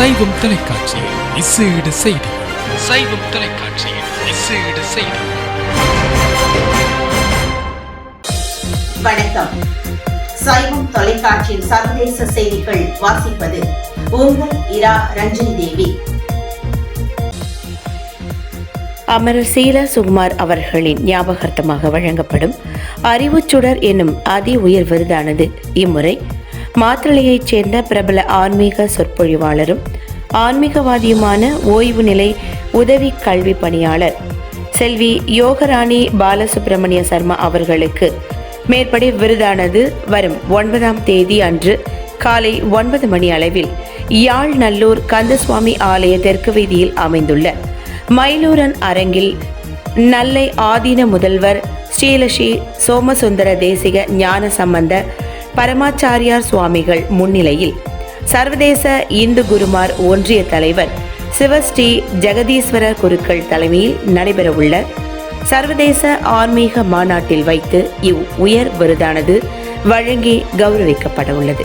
சைவம் தொலைக்காட்சியில் விசேட செய்திகள் சைவம் தொலைக்காட்சியில் விசேட செய்திகள் வணக்கம். சைவம் தொலைக்காட்சியின் சர்வதேச செய்திகள் வாசிப்பது உங்கள் இரா ரஞ்சனி தேவி. அமரர் சீலா சுகுமார் அவர்களின் ஞாபகார்த்தமாக வழங்கப்படும் அறிவுச்சுடர் என்னும் அதி உயர் விருதானது. இம்முறை மாத்திரையைச் சேர்ந்த பிரபல ஆன்மீக சொற்பொழிவாளரும் ஆன்மீகவாதியுமான ஓய்வு நிலை உதவி கல்வி பணியாளர் செல்வி யோகராணி பாலசுப்பிரமணிய சர்மா அவர்களுக்கு மேற்படி விருதானது வரும் ஒன்பதாம் தேதி அன்று காலை ஒன்பது மணி அளவில் யாழ் நல்லூர் கந்தசுவாமி ஆலய தெற்கு வீதியில் அமைந்துள்ள மயிலூரன் அரங்கில் நல்லை ஆதீன முதல்வர் ஸ்ரீலஸ்ரீ சோமசுந்தர தேசிக ஞான சம்பந்த பரமாச்சாரியார் சுவாமிகள் முன்னிலையில் சர்வதேச இந்து குருமார் ஒன்றிய தலைவர் சிவஸ்ரீ ஜெகதீஸ்வரர் குருக்கள் தலைமையில் நடைபெறவுள்ள சர்வதேச ஆன்மீக மாநாட்டில் வைத்து இவ் உயர் விருதானது வழங்கி கௌரவிக்கப்பட உள்ளது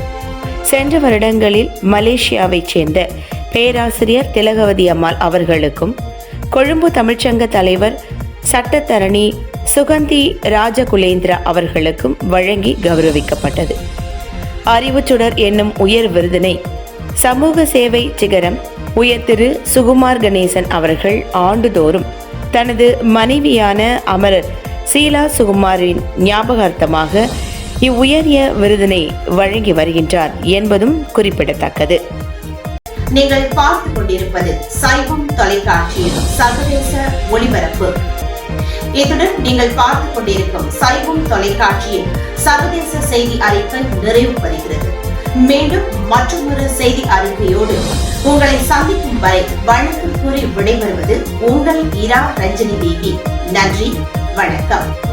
சென்ற வருடங்களில் மலேசியாவைச் சேர்ந்த பேராசிரியர் திலகவதி அம்மாள் அவர்களுக்கும் கொழும்பு தமிழ்ச்சங்க தலைவர் சட்டத்தரணி சுகந்தி ராஜகுலேந்திரா அவர்களுக்கும் வழங்கி கௌரவிக்கப்பட்டது. அறிவுச்சுடர் என்னும் உயர் விருதினை சமூக சேவை சிகரம் உயர் திரு சுகுமார் கணேசன் அவர்கள் ஆண்டுதோறும் தனது மனைவியான அமரர் சீலா சுகுமாரின் ஞாபகார்த்தமாக இவ்வுயரிய விருதினை வழங்கி வருகின்றார் என்பதும் குறிப்பிடத்தக்கது. நீங்கள் பார்த்துக் கொண்டிருப்பது சைவம் தொலைக்காட்சியின் சர்வதேச ஒளிபரப்பு இத்துடன் நீங்கள் பார்த்துக் கொண்டிருக்கும் சைவம் தொலைக்காட்சியின் சர்வதேச செய்தி அறிப்பு நிறைவு பெறுகிறது. மீண்டும் மற்றொரு செய்தி அறிக்கையோடு உங்களை சந்திக்கும் வரை வணக்கம் கூறி விடைபெறுவது உங்கள் இரா ரஞ்சனி தேவி. நன்றி வணக்கம்.